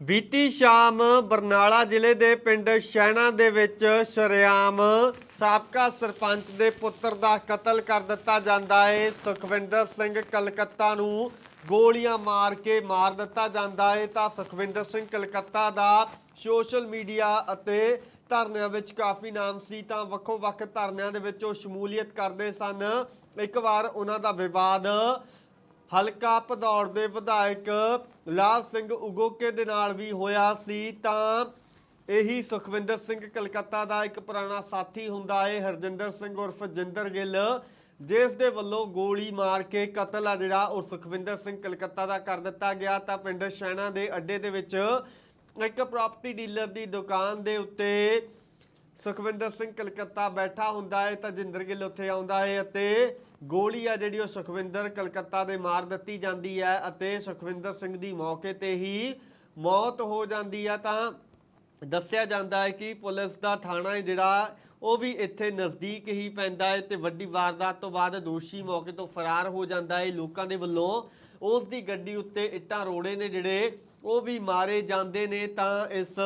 ਬੀਤੀ ਸ਼ਾਮ ਬਰਨਾਲਾ ਜ਼ਿਲ੍ਹੇ ਦੇ ਪਿੰਡ ਸ਼ੈਣਾ ਦੇ ਵਿੱਚ ਸ਼ਰੇਆਮ ਸਾਬਕਾ ਸਰਪੰਚ ਦੇ ਪੁੱਤਰ ਦਾ ਕਤਲ ਕਰ ਦਿੱਤਾ ਜਾਂਦਾ ਹੈ ਸੁਖਵਿੰਦਰ ਸਿੰਘ ਕਲਕੱਤਾ ਨੂੰ ਗੋਲੀਆਂ ਮਾਰ ਕੇ ਮਾਰ ਦਿੱਤਾ ਜਾਂਦਾ ਹੈ ਤਾਂ ਸੁਖਵਿੰਦਰ ਸਿੰਘ ਕਲਕੱਤਾ ਦਾ ਸੋਸ਼ਲ ਮੀਡੀਆ ਅਤੇ ਧਰਨਿਆਂ ਵਿੱਚ ਕਾਫੀ ਨਾਮ ਸੀ। ਤਾਂ ਵੱਖੋ ਵੱਖ ਧਰਨਿਆਂ ਦੇ ਵਿੱਚ ਉਹ ਸ਼ਮੂਲੀਅਤ ਕਰਦੇ ਸਨ। ਇੱਕ ਵਾਰ ਉਹਨਾਂ ਦਾ ਵਿਵਾਦ ਹਲਕਾ ਭਦੌੜ ਦੇ ਵਿਧਾਇਕ ਲਾਭ ਸਿੰਘ ਉਗੋਕੇ ਦੇ ਨਾਲ ਵੀ ਹੋਇਆ ਸੀ, ਤਾਂ ਇਹੀ ਸੁਖਵਿੰਦਰ ਸਿੰਘ ਕਲਕੱਤਾ ਦਾ ਇੱਕ ਪੁਰਾਣਾ ਸਾਥੀ ਹੁੰਦਾ ਹੈ ਹਰਜਿੰਦਰ ਸਿੰਘ ਉਰਫ ਜਿੰਦਰ ਗਿੱਲ, ਜਿਸ ਦੇ ਵੱਲੋਂ ਗੋਲੀ ਮਾਰ ਕੇ ਕਤਲ ਆ ਜਿਹੜਾ ਉਹ ਸੁਖਵਿੰਦਰ ਸਿੰਘ ਕਲਕੱਤਾ ਦਾ ਕਰ ਦਿੱਤਾ ਗਿਆ। ਤਾਂ ਪਿੰਡ ਸ਼ੈਣਾ ਦੇ ਅੱਡੇ ਦੇ ਵਿੱਚ ਇੱਕ ਪ੍ਰਾਪਰਟੀ ਡੀਲਰ ਦੀ ਦੁਕਾਨ ਦੇ ਉੱਤੇ ਸੁਖਵਿੰਦਰ ਸਿੰਘ ਕਲਕੱਤਾ ਬੈਠਾ ਹੁੰਦਾ ਹੈ ਤਾਂ ਜਿੰਦਰ ਗਿੱਲ ਉੱਥੇ ਆਉਂਦਾ ਹੈ ਅਤੇ ਗੋਲੀ ਆ ਜਿਹੜੀ ਉਹ ਸੁਖਵਿੰਦਰ ਕਲਕੱਤਾ ਦੇ ਮਾਰ ਦਿੱਤੀ ਜਾਂਦੀ ਹੈ ਅਤੇ ਸੁਖਵਿੰਦਰ ਸਿੰਘ ਦੀ ਮੌਕੇ ਤੇ ਹੀ ਮੌਤ ਹੋ ਜਾਂਦੀ ਆ। ਤਾਂ ਦੱਸਿਆ ਜਾਂਦਾ ਹੈ ਕਿ ਪੁਲਿਸ ਦਾ ਥਾਣਾ ਹੈ ਜਿਹੜਾ, ਉਹ ਵੀ ਇੱਥੇ ਨਜ਼ਦੀਕ ਹੀ ਪੈਂਦਾ ਹੈ ਤੇ ਵੱਡੀ ਵਾਰਦਾਤ ਤੋਂ ਬਾਅਦ ਦੋਸ਼ੀ ਮੌਕੇ ਤੋਂ ਫਰਾਰ ਹੋ ਜਾਂਦਾ ਹੈ ਲੋਕਾਂ ਦੇ ਵੱਲੋਂ ਉਸ ਦੀ ਗੱਡੀ ਉੱਤੇ ਇੱਟਾਂ ਰੋੜੇ ਨੇ ਜਿਹੜੇ ਉਹ ਵੀ ਮਾਰੇ ਜਾਂਦੇ ਨੇ ਤਾਂ ਇਸ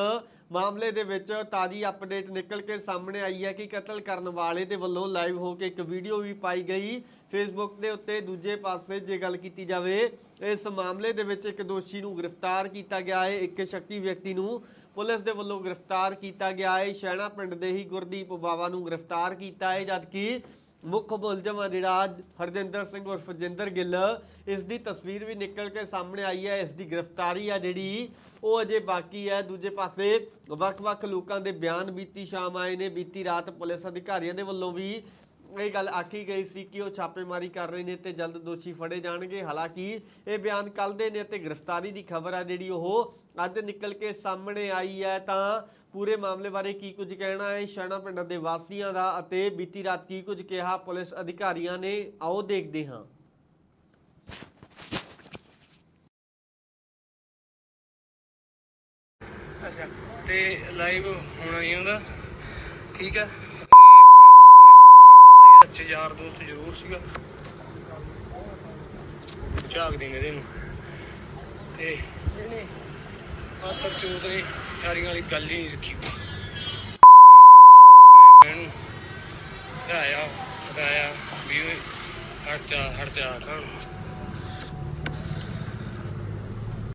ਮਾਮਲੇ ਦੇ ਵਿੱਚ ਤਾਜੀ ਅਪਡੇਟ ਨਿਕਲ ਕੇ ਸਾਹਮਣੇ ਆਈ ਹੈ ਕਿ ਕਤਲ ਕਰਨ ਵਾਲੇ ਦੇ ਵੱਲੋਂ ਲਾਈਵ ਹੋ ਕੇ ਇੱਕ ਵੀਡੀਓ ਵੀ ਪਾਈ ਗਈ। ਫੇਸਬੁੱਕ ਦੇ ਉੱਤੇ ਦੂਜੇ ਪਾਸੇ ਜੇ ਗੱਲ ਕੀਤੀ ਜਾਵੇ, ਇਸ ਮਾਮਲੇ ਦੇ ਵਿੱਚ ਇੱਕ ਦੋਸ਼ੀ ਨੂੰ ਗ੍ਰਿਫਤਾਰ ਕੀਤਾ ਗਿਆ ਹੈ। ਇੱਕ ਸ਼ੱਕੀ ਵਿਅਕਤੀ ਨੂੰ ਪੁਲਿਸ ਦੇ ਵੱਲੋਂ ਗ੍ਰਿਫਤਾਰ ਕੀਤਾ ਗਿਆ ਹੈ। ਸ਼ੈਣਾ ਪਿੰਡ ਦੇ ਹੀ ਗੁਰਦੀਪ ਬਾਵਾ ਨੂੰ ਗ੍ਰਿਫਤਾਰ ਕੀਤਾ ਹੈ, ਜਦਕਿ ਮੁੱਖ ਮੁਲਜ਼ਮ ਆ ਜਿਹੜਾ ਹਰਜਿੰਦਰ ਸਿੰਘ ਉਰਫ ਜਿੰਦਰ ਗਿੱਲ, ਇਸ ਦੀ ਤਸਵੀਰ ਵੀ ਨਿਕਲ ਕੇ ਸਾਹਮਣੇ ਆਈ ਹੈ, ਇਸ ਦੀ ਗ੍ਰਿਫਤਾਰੀ ਆ ਜਿਹੜੀ, ਉਹ ਅਜੇ ਬਾਕੀ ਹੈ। ਦੂਜੇ ਪਾਸੇ ਵੱਖ-ਵੱਖ ਲੋਕਾਂ ਦੇ ਬਿਆਨ ਬੀਤੀ ਸ਼ਾਮ ਆਏ ਨੇ, ਬੀਤੀ ਰਾਤ ਪੁਲਿਸ ਅਧਿਕਾਰੀਆਂ ਦੇ ਵੱਲੋਂ ਵੀ ਇਹ ਗੱਲ ਆਖੀ ਗਈ ਸੀ ਕਿ ਉਹ ਛਾਪੇਮਾਰੀ ਕਰ ਰਹੇ ਨੇ ਤੇ ਜਲਦ ਦੋਸ਼ੀ ਫੜੇ ਜਾਣਗੇ। ਹਾਲਾਂਕਿ ਇਹ ਬਿਆਨ ਕੱਲ ਦੇ ਨੇ ਤੇ ਗ੍ਰਿਫਤਾਰੀ ਦੀ ਖਬਰ ਆ ਜਿਹੜੀ ਉਹ ਅੱਜ ਨਿਕਲ ਕੇ ਸਾਹਮਣੇ ਆਈ ਹੈ। ਤਾਂ ਪੂਰੇ ਮਾਮਲੇ ਬਾਰੇ ਕੀ ਕੁਝ ਕਹਿਣਾ ਹੈ? ਸ਼ਾਣਾ ਪਿੰਡ ਦੇ ਵਾਸੀਆਂ ਦਾ ਅਤੇ ਬੀਤੀ ਰਾਤ ਕੀ ਕੁਝ ਕਿਹਾ ਪੁਲਿਸ ਅਧਿਕਾਰੀਆਂ ਨੇ? ਆਓ ਦੇਖਦੇ ਹਾਂ। ਅੱਛਾ, ਤੇ ਲਾਈਵ ਹੋਣਾ ਨਹੀਂ ਹੁੰਦਾ ਠੀਕ ਆ? ਬੜਾ ਯਾਰ ਦੋਸਤ ਜ਼ਰੂਰ ਸੀਗਾ। ਝਾਕ ਦੇਂਗੇ ਇਹਦੇ ਨੂੰ ਤੇ ਇਹਨੇ ਆਤਰ ਚੋਦ ਨੇ ਚਾਰੀਆਂ ਵਾਲੀ ਗੱਲ ਹੀ ਨਹੀਂ ਰੱਖੀ। ਭੈਣ ਚੋਦ ਬਹੁਤ ਵੀ ਹਟ ਜਾ ਹਟ ਜਾ ਖਾਣ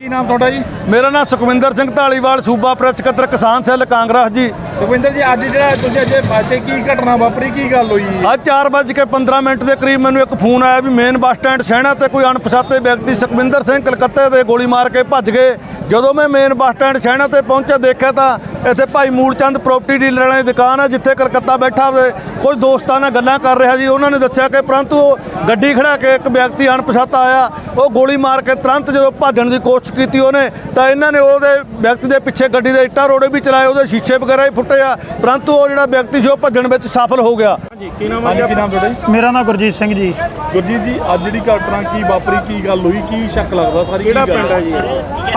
ਕੀ ਨਾਮ ਤੁਹਾਡਾ ਜੀ? ਮੇਰਾ ਨਾਮ ਸੁਖਵਿੰਦਰ ਸਿੰਘ ਢਾਲੀਵਾਲ ਸੂਬਾ ਪ੍ਰੈਸ ਸਕੱਤਰ ਕਿਸਾਨ ਸੈੱਲ ਕਾਂਗਰਸ ਜੀ। ਸੁਖਵਿੰਦਰ ਜੀ ਅੱਜ ਜਿਹੜਾ ਤੁਸੀਂ ਅੱਜ ਬਾਤੇ ਕੀ ਘਟਨਾ ਵਾਪਰੀ ਕੀ ਗੱਲ ਹੋਈ? ਅੱਜ 4:15 ਮਿੰਟ ਦੇ ਕਰੀਬ ਮੈਨੂੰ ਇੱਕ ਫੋਨ ਆਇਆ ਵੀ ਮੇਨ ਬੱਸ ਸਟੈਂਡ ਸਹਿਣਾ ਤੇ ਕੋਈ ਅਣਪਛਾਤੇ ਵਿਅਕਤੀ ਸੁਖਵਿੰਦਰ ਸਿੰਘ ਕਲਕੱਤੇ ਦੇ ਗੋਲੀ ਮਾਰ ਕੇ ਭੱਜ ਗਏ। ਜਦੋਂ ਮੈਂ ਮੇਨ ਬੱਸ ਸਟੈਂਡ ਸਹਿਣਾ ਤੇ ਪਹੁੰਚਿਆ ਦੇਖਿਆ ਤਾਂ ਇੱਥੇ ਭਾਈ ਮੂਲਚੰਦ ਪ੍ਰਾਪਰਟੀ ਡੀਲਰ ਵਾਲੀ ਦੁਕਾਨ ਹੈ ਜਿੱਥੇ ਕਲਕੱਤਾ ਬੈਠਾ ਹੋਵੇ। ਕੁਝ ਦੋਸਤਾਂ ਨਾਲ ਗੱਲਾਂ ਕਰ ਰਿਹਾ ਸੀ। ਉਹਨਾਂ ਨੇ ਦੱਸਿਆ ਕਿ ਪ੍ਰੰਤੂ ਉਹ ਗੱਡੀ ਖੜਾ ਕੇ ਇੱਕ ਵਿਅਕਤੀ ਅਣਪਛਾਤਾ ਆਇਆ। ਉਹ ਗੋਲੀ ਮਾਰ ਕੇ ਤੁਰੰਤ ਜਦੋਂ ਭੱਜਣ ਦੀ ਕੋਸ਼ਿਸ਼ ਕੀਤੀ ਉਹਨੇ ਤਾਂ ਇਹਨਾਂ ਨੇ ਉਹਦੇ ਵਿਅਕਤੀ ਦੇ ਪਿੱਛੇ ਗੱਡੀ ਦੇ ਇੱਟਾਂ ਰੋੜੇ ਵੀ ਚਲਾਏ ਉਹਦੇ ਸ਼ੀਸ਼ੇ ਵਗੈਰਾ ਵੀ ਫੁੱਟੇ ਆ। ਪ੍ਰੰਤੂ ਉਹ ਜਿਹੜਾ ਵਿਅਕਤੀ ਸੀ ਉਹ ਭੱਜਣ ਵਿੱਚ ਸਫਲ ਹੋ ਗਿਆ। ਹਾਂਜੀ ਕੀ ਨਾਮ ਹੈ ਕੀ ਨਾਮ ਤੁਹਾਡਾ ਜੀ? ਮੇਰਾ ਨਾਮ ਗੁਰਜੀਤ ਸਿੰਘ ਜੀ। ਗੁਰਜੀਤ ਜੀ ਅੱਜ ਜਿਹੜੀ ਘਟਨਾ ਕੀ ਵਾਪਰੀ ਕੀ ਗੱਲ ਹੋਈ ਕੀ ਸ਼ੱਕ ਲੱਗਦਾ? ਸਾਰੀ ਕਿਹੜਾ ਪਿੰਡ ਹੈ ਜੀ?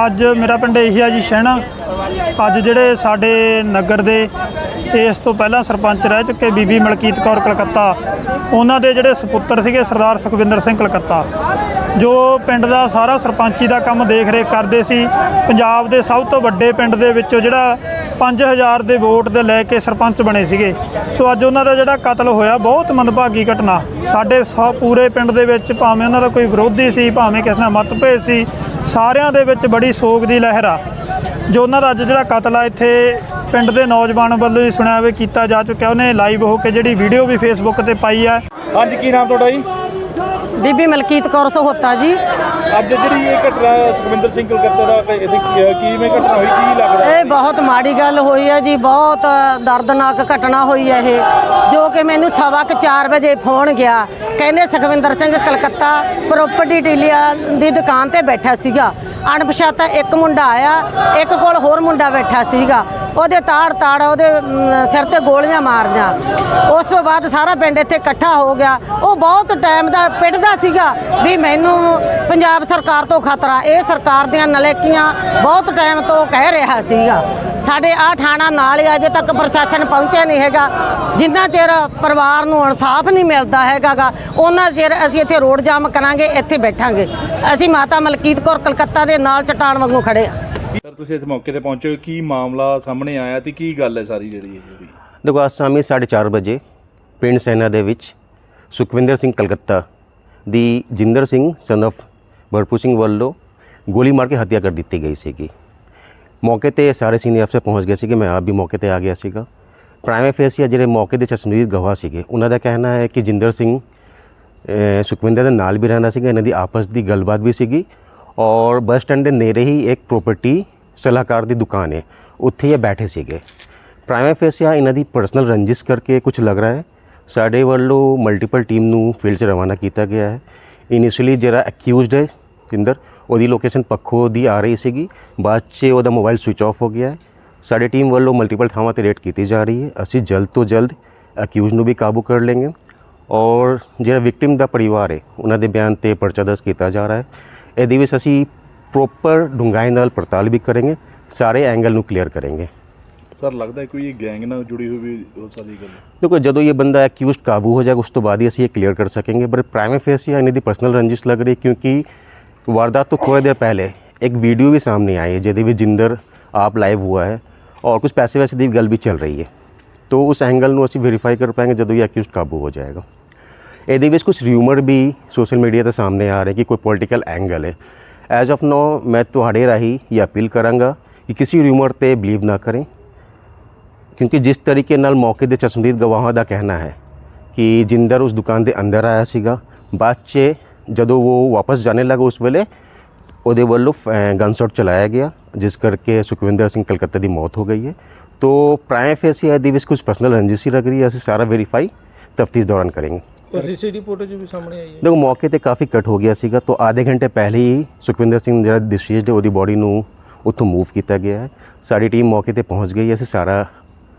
ਅੱਜ ਮੇਰਾ ਪਿੰਡ ਇਹੀ ਆ ਜੀ ਸ਼ਹਿਣਾ। ਅੱਜ ਜਿਹੜੇ ਸਾਡੇ ਨਗਰ ਦੇ ਇਸ ਤੋਂ ਪਹਿਲਾਂ ਸਰਪੰਚ ਰਹਿ ਚੁੱਕੇ ਬੀਬੀ ਮਲਕੀਤ ਕੌਰ ਕਲਕੱਤਾ। ਉਹਨਾਂ ਦੇ ਜਿਹੜੇ ਸੁਪੁੱਤਰ ਸੀਗੇ ਸਰਦਾਰ ਸੁਖਵਿੰਦਰ ਸਿੰਘ ਕਲਕੱਤਾ। ਜੋ ਪਿੰਡ ਦਾ ਸਾਰਾ ਸਰਪੰਚੀ ਦਾ ਕੰਮ ਦੇਖ ਰੇਖ ਕਰਦੇ ਸੀ, ਪੰਜਾਬ ਦੇ ਸਭ ਤੋਂ ਵੱਡੇ ਪਿੰਡ ਦੇ ਵਿੱਚੋਂ ਜਿਹੜਾ 5000 ਦੇ ਵੋਟ ਦੇ ਲੈ ਕੇ ਸਰਪੰਚ ਬਣੇ ਸੀਗੇ। ਸੋ ਅੱਜ ਉਹਨਾਂ ਦਾ ਜਿਹੜਾ ਕਤਲ ਹੋਇਆ, ਬਹੁਤ ਮੰਦਭਾਗੀ ਘਟਨਾ। ਸਾਡੇ ਸਭ ਪੂਰੇ ਪਿੰਡ ਦੇ ਵਿੱਚ ਭਾਵੇਂ ਉਹਨਾਂ ਦਾ ਕੋਈ ਵਿਰੋਧੀ ਸੀ, ਭਾਵੇਂ ਕਿਸੇ ਨਾਲ ਮਤਭੇਦ ਸੀ, ਸਾਰਿਆਂ ਦੇ ਵਿੱਚ ਬੜੀ ਸੋਗ ਦੀ ਲਹਿਰ ਆ। ਜੋ ਉਹਨਾਂ ਦਾ ਅੱਜ ਜਿਹੜਾ ਕਤਲ ਆ, ਇੱਥੇ ਪਿੰਡ ਦੇ ਨੌਜਵਾਨ ਵੱਲੋਂ ਹੀ ਸੁਣਿਆ ਵੀ ਕੀਤਾ ਜਾ ਚੁੱਕਿਆ। ਉਹਨੇ ਲਾਈਵ ਹੋ ਕੇ ਜਿਹੜੀ ਵੀਡੀਓ ਵੀ ਫੇਸਬੁੱਕ ਤੇ ਪਾਈ ਆ। ਹਾਂਜੀ, ਕੀ ਨਾਮ ਤੁਹਾਡਾ ਜੀ? ਬੀਬੀ ਮਲਕੀਤ ਕੌਰ ਸਹੋਤਾ ਜੀ। ਅੱਜ ਜਿਹੜੀ ਇਹ ਘਟਨਾ ਸੁਖਵਿੰਦਰ ਸਿੰਘ ਕਲਕੱਤਾ ਦਾ ਕ- ਇਹਦੀ ਕੀ- ਕਿਵੇਂ ਘਟਨਾ ਹੋਈ? ਕੀ ਲੱਗਦਾ? ਇਹ ਬਹੁਤ ਮਾੜੀ ਗੱਲ ਹੋਈ ਹੈ ਜੀ ਬਹੁਤ ਦਰਦਨਾਕ ਘਟਨਾ ਹੋਈ ਹੈ ਇਹ ਜੋ ਕਿ ਮੈਨੂੰ ਸਵਾ ਕੁ 4 ਵਜੇ ਫੋਨ ਗਿਆ। ਕਹਿੰਦੇ ਸੁਖਵਿੰਦਰ ਸਿੰਘ ਕਲਕੱਤਾ ਪ੍ਰਾਪਰਟੀ ਡੀਲਰ ਦੀ ਦੁਕਾਨ ਤੇ ਬੈਠਾ ਸੀਗਾ। ਅਣਪਛਾਤਾ ਇੱਕ ਮੁੰਡਾ ਆਇਆ ਇੱਕ ਕੋਲ ਹੋਰ ਮੁੰਡਾ ਬੈਠਾ ਸੀਗਾ। ਉਹਦੇ ਤਾੜ ਤਾੜ ਉਹਦੇ ਸਿਰ ਤੇ ਗੋਲੀਆਂ ਮਾਰੀਆਂ ਉਸ ਤੋਂ ਬਾਅਦ ਸਾਰਾ ਪਿੰਡ ਇੱਥੇ ਇਕੱਠਾ ਹੋ ਗਿਆ। ਉਹ ਬਹੁਤ ਟਾਈਮ ਦਾ ਪਿੱਟਦਾ ਸੀਗਾ ਵੀ ਮੈਨੂੰ ਪੰਜਾਬ ਸਰਕਾਰ ਤੋਂ ਖਤਰਾ, ਇਹ ਸਰਕਾਰ ਦੀਆਂ ਨਲੇਕੀਆਂ ਬਹੁਤ ਟਾਈਮ ਤੋਂ ਕਹਿ ਰਿਹਾ ਸੀਗਾ। ਸਾਡੇ ਆ ਥਾਣਾ ਨਾਲ ਹੀ ਅਜੇ ਤੱਕ ਪ੍ਰਸ਼ਾਸਨ ਪਹੁੰਚਿਆ ਨਹੀਂ ਹੈਗਾ। ਜਿੰਨਾ ਚਿਰ ਪਰਿਵਾਰ ਨੂੰ ਇਨਸਾਫ ਨਹੀਂ ਮਿਲਦਾ ਹੈਗਾਗਾ ਉਹਨਾਂ ਚਿਰ ਅਸੀਂ ਇੱਥੇ ਰੋਡ ਜਾਮ ਕਰਾਂਗੇ, ਇੱਥੇ ਬੈਠਾਂਗੇ। ਅਸੀਂ ਮਾਤਾ ਮਲਕੀਤ ਕੌਰ ਕਲਕੱਤਾ ਦੇ ਨਾਲ ਚਟਾਨ ਵਾਂਗੂ ਖੜੇ ਆ ਸਰ, ਤੁਸੀਂ ਇਸ ਮੌਕੇ ਤੇ ਪਹੁੰਚੇ ਹੋ। ਕੀ ਮਾਮਲਾ ਸਾਹਮਣੇ ਆਇਆ ਤੇ ਕੀ ਗੱਲ ਹੈ ਸਾਰੀ ਜਿਹੜੀ ਇਹ ਜਿਹੜੀ? ਦੇਖੋ, ਅੱਜ ਸ਼ਾਮੀ 4:30 ਵਜੇ ਪਿੰਡ ਸੈਨਾ ਦੇ ਵਿੱਚ ਸੁਖਵਿੰਦਰ ਸਿੰਘ ਕਲਕੱਤਾ ਦੀ ਜਿੰਦਰ ਸਿੰਘ ਸਨ of ਭਰਪੂਰ ਸਿੰਘ ਵੱਲੋਂ ਗੋਲੀ ਮਾਰ ਕੇ ਹੱਤਿਆ ਕਰ ਦਿੱਤੀ ਗਈ ਸੀਗੀ। ਮੌਕੇ ਤੇ ਸਾਰੇ ਸੀਨੀਅਰ ਅਫਸਰ ਪਹੁੰਚ ਗਏ ਸੀਗੇ। ਮੈਂ ਆਪ ਵੀ ਮੌਕੇ ਤੇ ਆ ਗਿਆ ਸੀਗਾ। ਪ੍ਰਾਈਮ ਫੇਸੀਆ ਜਿਹੜੇ ਮੌਕੇ ਦੇ ਚਸ਼ਮਦੀਦ ਗਵਾਹ ਸੀਗੇ, ਉਹਨਾਂ ਦਾ ਕਹਿਣਾ ਹੈ ਕਿ ਜਿੰਦਰ ਸਿੰਘ ਸੁਖਵਿੰਦਰ ਦੇ ਨਾਲ ਵੀ ਰਹਿੰਦਾ ਸੀਗਾ। ਇਹਨਾਂ ਦੀ ਆਪਸ ਦੀ ਗੱਲਬਾਤ ਵੀ ਸੀਗੀ। ਔਰ ਬੱਸ ਸਟੈਂਡ ਦੇ ਨੇੜੇ ਹੀ ਇੱਕ ਪ੍ਰਾਪਰਟੀ ਸਲਾਹਕਾਰ ਦੀ ਦੁਕਾਨ ਹੈ। ਉੱਥੇ ਇਹ ਬੈਠੇ ਸੀਗੇ। ਪ੍ਰਾਈਮ ਫੇਸਿਆ ਇਹਨਾਂ ਦੀ ਪਰਸਨਲ ਰੰਜਿਸ਼ ਕਰਕੇ ਕੁਝ ਲੱਗ ਰਿਹਾ ਹੈ। ਸਾਡੇ ਵੱਲੋਂ ਮਲਟੀਪਲ ਟੀਮ ਨੂੰ ਫੀਲਡ 'ਚ ਰਵਾਨਾ ਕੀਤਾ ਗਿਆ ਹੈ। ਇਨੀਸ਼ੀਅਲੀ ਜਿਹੜਾ ਅਕਿਊਜ਼ਡ ਹੈ, ਜਿੰਦਰ, ਉਹਦੀ ਲੋਕੇਸ਼ਨ ਪੱਖੋਂ ਦੀ ਆ ਰਹੀ ਸੀਗੀ। ਬਾਅਦ 'ਚ ਉਹਦਾ ਮੋਬਾਈਲ ਸਵਿਚ ਆਫ ਹੋ ਗਿਆ ਹੈ। ਸਾਡੀ ਟੀਮ ਵੱਲੋਂ ਮਲਟੀਪਲ ਥਾਵਾਂ ਤੇ ਰੇਡ ਕੀਤੀ ਜਾ ਰਹੀ ਹੈ। ਅਸੀਂ ਜਲਦ ਤੋਂ ਜਲਦ ਅਕਿਊਜ਼ ਨੂੰ ਵੀ ਕਾਬੂ ਕਰ ਲਵਾਂਗੇ ਔਰ ਜਿਹੜਾ ਵਿਕਟਿਮ ਦਾ ਪਰਿਵਾਰ ਹੈ, ਉਹਨਾਂ ਦੇ ਬਿਆਨ ਤੇ ਪਰਚਾ ਦਰਜ ਕੀਤਾ ਜਾ ਰਿਹਾ ਹੈ। ਇਹਦੇ ਵਿੱਚ ਅਸੀਂ ਪ੍ਰੋਪਰ ਡੂੰਘਾਈ ਨਾਲ ਪੜਤਾਲ ਵੀ ਕਰਾਂਗੇ ਸਾਰੇ ਐਂਗਲ ਨੂੰ ਕਲੀਅਰ ਕਰਾਂਗੇ। ਸਰ ਲੱਗਦਾ ਕੋਈ ਇਹ ਗੈਂਗ ਨਾਲ ਜੁੜੀ ਹੋਈ ਵੀ ਹੋ ਸਕਦੀ ਗੱਲ? ਦੇਖੋ ਜਦੋਂ ਇਹ ਬੰਦਾ ਐਕਿਊਜ਼ਡ ਕਾਬੂ ਹੋ ਜਾਏਗਾ ਉਸ ਤੋਂ ਬਾਅਦ ਹੀ ਅਸੀਂ ਇਹ ਕਲੀਅਰ ਕਰ ਸਕਾਂਗੇ ਪਰ ਪ੍ਰਾਈਮ ਫੇਸਿਆ ਇਹਨਾਂ ਦੀ ਪਰਸਨਲ ਰੰਜਿਸ਼ ਲੱਗ ਰਹੀ ਕਿਉਂਕਿ ਵਾਰਦਾਤ ਤੋਂ ਥੋੜੇ ਦੇਰ ਪਹਿਲੇ ਇੱਕ ਵੀਡੀਓ ਵੀ ਸਾਹਮਣੇ ਆਈ ਹੈ ਜਿਹਦੇ ਵਿੱਚ ਜਿੰਦਰ ਆਪ ਲਾਈਵ ਹੁਆ ਹੈ ਔਰ ਕੁਝ ਪੈਸੇ ਵੈਸੇ ਦੀ ਗੱਲ ਵੀ ਚੱਲ ਰਹੀ ਹੈ। तो उस एंगल ਨੂੰ ਅਸੀਂ ਵੈਰੀਫਾਈ ਕਰ ਪਾਏਗੇ ਜਦੋਂ ਇਹ ਐਕਿਊਜ਼ਡ ਕਾਬੂ ਹੋ ਜਾਏਗਾ। ਇਹਦੇ ਵਿੱਚ ਕੁਝ ਰਿਊਮਰ ਵੀ ਸੋਸ਼ਲ ਮੀਡੀਆ ਤੇ ਸਾਹਮਣੇ ਆ ਰਹੇ ਕਿ ਕੋਈ ਪੋਲੀਟੀਕਲ ਐਂਗਲ ਹੈ। ਐਜ਼ ਆਫ ਨੋ ਮੈਂ ਤੁਹਾਡੇ ਰਾਹੀਂ ਇਹ ਅਪੀਲ ਕਰਾਂਗਾ ਕਿ ਕਿਸੇ ਰਿਊਮਰ ਤੇ ਬਲੀਵ ਨਾ ਕਰੇ। ਕਿਉਂਕਿ ਜਿਸ ਤਰੀਕੇ ਨਾਲ ਮੌਕੇ ਦੇ ਚਸ਼ਮਦੀਦ ਗਵਾਹਾਂ ਦਾ ਕਹਿਣਾ ਹੈ ਕਿ ਜਿੰਦਰ ਉਸ ਦੁਕਾਨ ਦੇ ਅੰਦਰ ਆਇਆ ਸੀਗਾ, ਬਾਅਦ 'ਚ ਜਦੋਂ ਉਹ ਵਾਪਸ ਜਾਣੇ ਲੱਗਾ ਉਸ ਵੇਲੇ, ਉਹਦੇ ਵੱਲੋਂ ਗਨ ਸ਼ਾਟ ਚਲਾਇਆ ਗਿਆ, ਜਿਸ ਕਰਕੇ ਸੁਖਵਿੰਦਰ ਸਿੰਘ ਕਲਕੱਤਾ ਦੀ ਮੌਤ ਹੋ ਗਈ ਹੈ। ਤੋ ਪ੍ਰਾਈਮ ਫੇਸੀ ਦੇ ਵਿੱਚ ਕੁਝ ਪਰਸਨਲ ਰੰਜਿਸ਼ ਲੱਗ ਰਹੀ ਹੈ। ਅਸੀਂ ਸਾਰਾ ਵੈਰੀਫਾਈ ਤਫਤੀਸ਼ ਦੌਰਾਨ और सीसीटीवी फुटेज भी ਸਾਹਮਣੇ ਆਈ ਹੈ। ਦੇਖੋ ਮੌਕੇ ਤੇ ਕਾਫੀ ਕੱਟ ਹੋ ਗਿਆ ਸੀਗਾ ਤੋਂ ਆਧੇ ਘੰਟੇ ਪਹਿਲੇ ਹੀ ਸੁਖਵਿੰਦਰ ਸਿੰਘ ਜਿਹੜਾ ਡਿਸੀਜ਼ਡ ਹੈ ਉਹਦੀ ਬੋਡੀ ਨੂੰ ਉੱਥੋਂ ਮੂਵ ਕੀਤਾ ਗਿਆ ਹੈ। ਸਾਡੀ ਟੀਮ ਮੌਕੇ ਤੇ ਪਹੁੰਚ ਗਈ ਹੈ। ਅਸੀਂ ਸਾਰਾ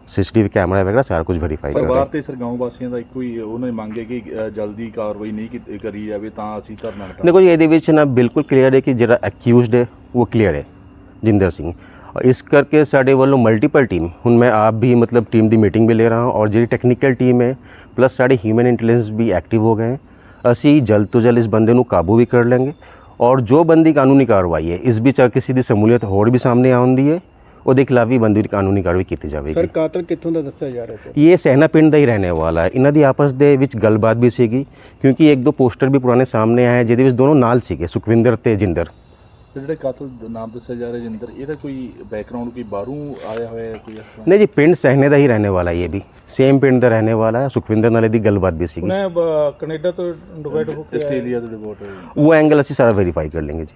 ਸੀਸੀਟੀਵੀ ਕੈਮਰਾ ਵਗੈਰਾ ਸਾਰਾ ਕੁਝ ਵੈਰੀਫਾਈ ਕਰ ਰਹੇ ਪਰਿਵਾਰ ਹਾਂ। ਤੇ ਸਰ ਵਾਸੀਆਂ ਦਾ ਇੱਕੋ ਹੀ ਉਹਨਾਂ ਨੇ ਮੰਗ ਕਿ ਜਲਦੀ ਕਾਰਵਾਈ ਨਹੀਂ ਕੀਤੀ- ਕਰੀ ਜਾਵੇ ਤਾਂ ਅਸੀਂ ਧਰਨਾ ਲਗਾਵਾਂਗੇ ਦੇਖੋ ਜੀ ਇਹਦੇ ਵਿੱਚ ਨਾ ਬਿਲਕੁਲ ਕਲੀਅਰ ਹੈ ਕਿ ਜਿਹੜਾ ਅਕਿਊਜ਼ਡ ਹੈ ਉਹ ਕਲੀਅਰ ਹੈ ਜਿੰਦਰ ਸਿੰਘ। ਇਸ ਕਰਕੇ ਸਾਡੇ ਵੱਲੋਂ ਮਲਟੀਪਲ ਟੀਮ ਹੁਣ ਮੈਂ ਆਪ ਵੀ ਮਤਲਬ ਟੀਮ ਦੀ ਮੀਟਿੰਗ ਵੀ ਲੈ ਰਹਾ ਹਾਂ ਔਰ ਜਿਹੜੀ ਟੈਕਨੀਕਲ ਟੀਮ ਹੈ ਪਲੱਸ ਸਾਡੇ ਹਿਊਮਨ ਇੰਟੈਲੀਜੈਂਸ ਵੀ ਐਕਟਿਵ ਹੋ ਗਏ हैं ਅਸੀਂ ਜਲਦ ਤੋਂ ਜਲਦ ਇਸ ਬੰਦੇ ਨੂੰ ਕਾਬੂ ਵੀ ਕਰ ਲਾਂਗੇ ਔਰ ਜੋ ਬੰਦੀ ਕਾਨੂੰਨੀ ਕਾਰਵਾਈ ਹੈ ਇਸ ਵਿੱਚ ਕਿਸੇ ਦੀ ਸਮੂਲੀਅਤ ਹੋਰ ਵੀ ਸਾਹਮਣੇ ਆਉਂਦੀ ਹੈ ਉਹਦੇ ਖਿਲਾਫ ਵੀ ਬੰਦੀ ਦੀ ਕਾਨੂੰਨੀ ਕਾਰਵਾਈ ਕੀਤੀ ਜਾਵੇਗੀ। ਕਾਤਲ ਕਿੱਥੋਂ ਦਾ ਦੱਸਿਆ ਜਾ ਰਿਹਾ ਸਰ ਇਹ ਸਹਿਨਾ ਪਿੰਡ ਦਾ ਹੀ ਰਹਿਣੇ ਵਾਲਾ ਹੈ। ਇਹਨਾਂ ਦੀ ਆਪਸ ਦੇ ਵਿੱਚ ਗੱਲਬਾਤ ਵੀ ਸੀਗੀ ਕਿਉਂਕਿ ਇੱਕ ਦੋ ਪੋਸਟਰ ਵੀ ਪੁਰਾਣੇ ਸਾਹਮਣੇ ਆਏ ਜਿਹਦੇ ਵਿੱਚ ਦੋਨੋਂ ਨਾਲ ਸੀਗੇ ਸੁਖਵਿੰਦਰ ਤੇ ਜਿੰਦਰ। ਤੇ ਜਿਹੜੇ ਕਾਤਲ ਦਾ ਨਾਮ ਦੱਸਿਆ ਜਾ ਰਿਹਾ ਜਿੰਦਰ ਇਹਦਾ ਕੋਈ ਬੈਕਗ੍ਰਾਉਂਡ ਕੋਈ ਬਾਹਰੋਂ ਆਇਆ ਹੋਇਆ ਹੈ ਕੋਈ ਇਸ ਤਰ੍ਹਾਂ? ਨਹੀਂ ਜੀ ਪਿੰਡ ਸਹਿਨੇ ਦਾ ਹੀ ਰਹਿਣੇ ਵਾਲਾ ਹੈ ਇਹ ਵੀ। ਸੇਮ ਪਿੰਡ ਦਾ ਰਹਿਣੇ ਵਾਲਾ ਹੈ ਸੁਖਵਿੰਦਰ ਨਾਲ ਇਹਦੀ ਗੱਲਬਾਤ ਵੀ ਸੀਗੀ। ਕੈਨੇਡਾ ਤੋਂ ਡਿਵਾਈਡ ਹੋ ਕੇ ਆਸਟ੍ਰੇਲੀਆ ਤੋਂ ਡਿਵੋਟ ਹੋਇਆ। ਉਹ ਐਂਗਲ ਅਸੀਂ ਸਾਰਾ ਵੈਰੀਫਾਈ ਕਰ ਲੈਂਗੇ ਜੀ।